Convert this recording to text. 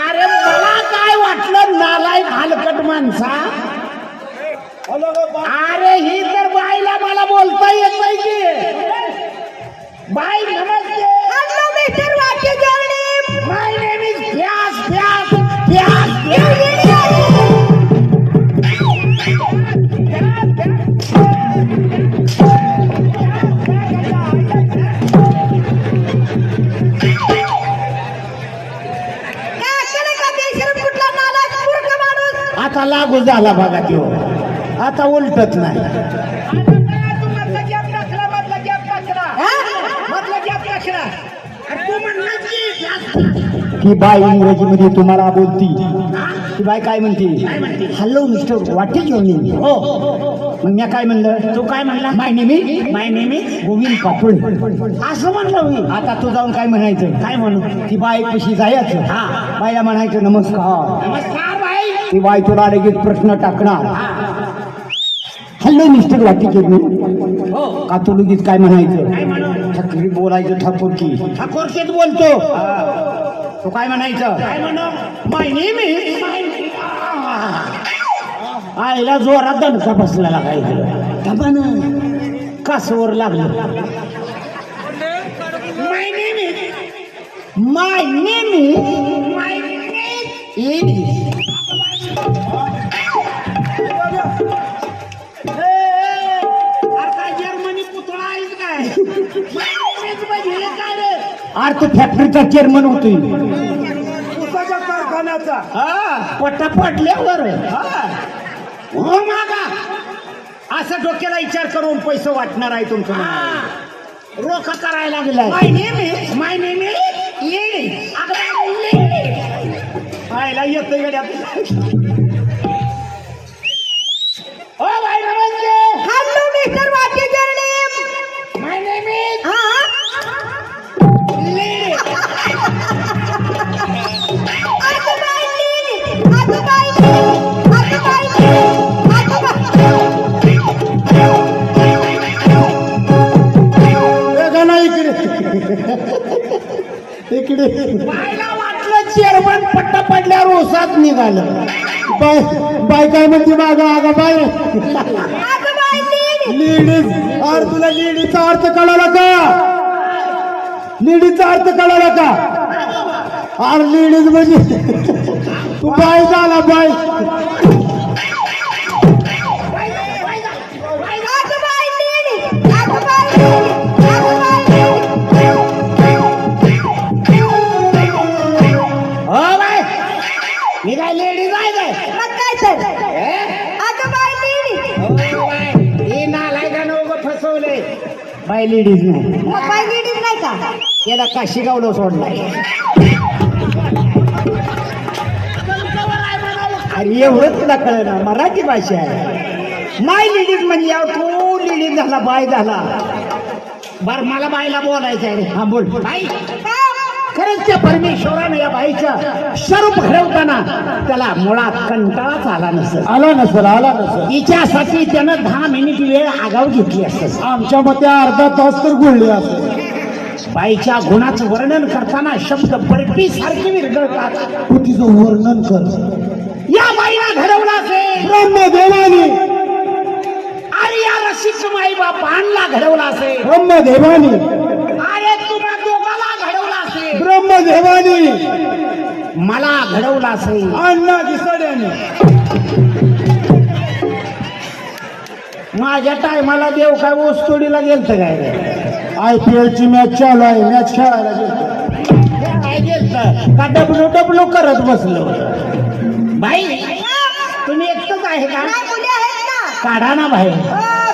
अरे मला काय वाटलं माणसा? अरे ही तर बाईला मला बोलता येत की. बाई नमस्ते. आता लागू झाला बघा तो. आता उलटत नाही. की बाई इंग्रजीमध्ये तुम्हाला बोलती. ती बाई काय म्हणते? Hello mister what is your name हो. मग मी काय म्हणलं? तू काय म्हणला? माय नेमी माय नेमी गोविंद कापड असं म्हणलं मी. आता तू जाऊन काय म्हणायचं? काय म्हणू? ती बाई कशी जायचं? हा. बाईला म्हणायचं नमस्कार. नमस्कार. बाई तुला लगेच प्रश्न टाकणार. हॅलो मिस्टर वाटी हो. का तू लगेच काय म्हणायचं? ठाकरी बोलायचं ठाकूरकी ठाकूरकीत बोलतो. तू काय म्हणायचं? काय म्हणू माय नेम आईला जोरात दणका बसलेला काय कासवर लागलं. My name my name my तू फॅक्टरीचा चेअरमन होतोय. कारखान्याचा. हा. पट्टा पडल्यावर हा. मागा. असं डोक्याला विचार करून पैसे वाटणार आहे तुमचं. रोख करायला लागलाय. माय नेम माय नेम आयला येतं गड्यात वाटलं चेअरमन पट्टा पडल्यावर ओसात निघालं. बाय बाय काय म्हणते मागा आगा बाय. लेडीज अरे तुला लेडीजचा अर्थ कळाला का? लेडीजचा अर्थ कळाला का? अरे लेडीज म्हणजे तू बाय झाला बाय. बाय लेडीज नाही. मग नीट नाही का? याला काशी गावलं सोडलाय अरे एवढं तुला कळलं मराठी भाषा आहे. माय लेडीज म्हणजे याव तो लेडीज झाला बाय झाला. बर मला बाईला बोलायचं आहे हा बोल. बाई खरंच त्या परमेश्वरानं या बाईच्या सर्व घडवताना त्याला मुळात कंटाळाच आला नसेल. आला नसेल आला नसेल. तिच्यासाठी त्यानं दहा मिनिट वेळ आगाव घेतली असेल. आमच्या मते अर्धा तास तर गुळले असेल. बाईच्या गुणाचं वर्णन करताना शब्द बर्फी सारखे विरघळतात. तू तिचं वर्णन कर. या बाईला घडवला असेल. ब्रह्मदेवाने अरे या रसिक माई बापांना घडवला असेल. ब्रह्मदेवाने अरे तुम्हा दोघाला घडवला ब्रह्मदेवाने मला घडवला असेल अण्णा दिसड्याने माझ्या टायमाला देव काय ओस्तोडीला गेलत काय रे? आय पी एल ची मॅच चालू आहे मॅच खेळायला गेलत. का डब्ल्यू डब्ल्यू करत बसलो? बाई तुम्ही एकटंच आहे का? नाही मुली आहेत ना. काढा ना बाहेर. अ,